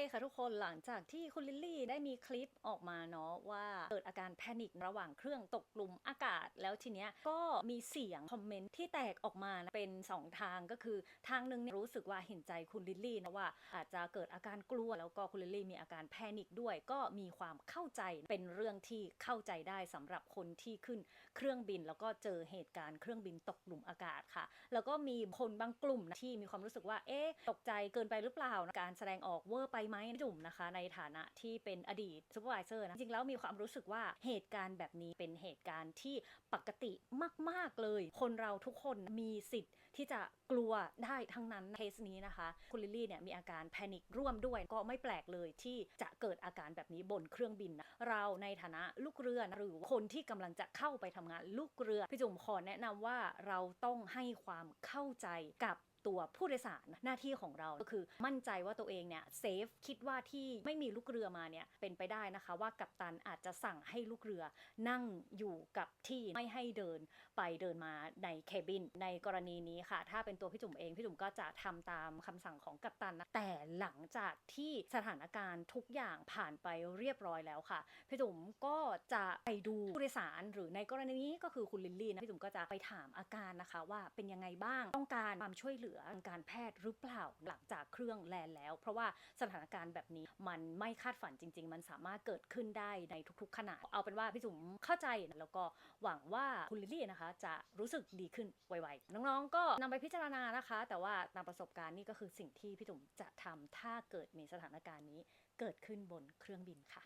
ค่ะทุกคนหลังจากที่คุณลิลลี่ได้มีคลิปออกมาเนาะว่าเกิดอาการแพนิคระหว่างเครื่องตกหลุมอากาศ แล้วทีเนี้ยก็มีเสียงคอมเมนต์ที่แตกออกมานะเป็น 2 ทางก็คือทางหนึงเนี่ยรู้สึกว่าเห็นใจคุณลิลลี่นะว่า อาจจะเกิดอาการกลัวแล้วก็คุณลิลลี่มีอาการแพนิคด้วย ก็มีความเข้าใจเป็นเรื่องที่เข้าใจได้สำหรับคนที่ขึ้นเครื่องบิน แล้วก็เจอเหตุการณ์เครื่องบินตกหลุมอากาศค่ะ แล้วก็มีคนบางกลุ่มนะที่มีความรู้สึกว่าเอ๊ะตกใจเกินไปหรือเปล่าการแสดงออกเวอร์ไปไหมจุ่มนะคะ ในฐานะที่เป็นอดีตซูเปอร์วิเซอร์นะจริงแล้วมีความรู้สึกว่าเหตุการณ์แบบนี้เป็นเหตุการณ์ที่ปกติมาก ๆ เลย คนเราทุกคนมีสิทธิ์ที่จะกลัวได้ทั้งนั้นเคสนี้นะคะ คุณลิลลี่เนี่ยมีอาการแพนิคร่วมด้วย ก็ไม่แปลกเลยที่จะเกิดอาการแบบนี้บนเครื่องบินนะเราในฐานะลูกเรือนะหรือคนที่กำลังจะเข้าไปทำงานลูกเรือพี่จุ๋มขอแนะนำว่าเราต้องให้ความเข้าใจกับ ตัวผู้โดยสารหน้าที่ของเราก็คือมั่นใจว่าตัวเองเนี่ยเซฟคิดว่าที่ไม่มีลูกเรือมาเนี่ยเป็นไปได้นะคะ ว่ากัปตันอาจจะสั่งให้ลูกเรือนั่งอยู่กับที่ไม่ให้เดินไปเดินมาในเคบิน ในกรณีนี้ค่ะ ถ้าเป็นตัวพี่จุ๋มเองพี่จุ๋มก็จะทำตามคำสั่งของกัปตันนะแต่หลังจากที่สถานการณ์ทุกอย่างผ่านไปเรียบร้อยแล้วค่ะพี่จุ๋มก็จะไปดูผู้โดยสารหรือในกรณีนี้ก็คือคุณลิลลี่นะพี่จุ๋มก็จะไปถามอาการนะคะ ว่าเป็นยังไงบ้างต้องการความช่วยเหลือทาการแพทย์หรือเปล่าหลังจากเครื่องแลนแล้ว เพราะว่าสถานการณ์แบบนี้มันไม่คาดฝันจริง ๆ มันสามารถเกิดขึ้นได้ในทุก ๆขณะเอาเป็นว่าพี่จุ๋มเข้าใจแล้วก็หวังว่าคุณลิลลี่นะคะ จะรู้สึกดีขึ้นไวๆน้องๆ ก็นำไปพิจารณานะคะ แต่ว่าตามประสบการณ์นี่ก็คือสิ่งที่พี่จุ๋มจะทำถ้าเกิดมีสถานการณ์นี้เกิดขึ้นบนเครื่องบินค่ะ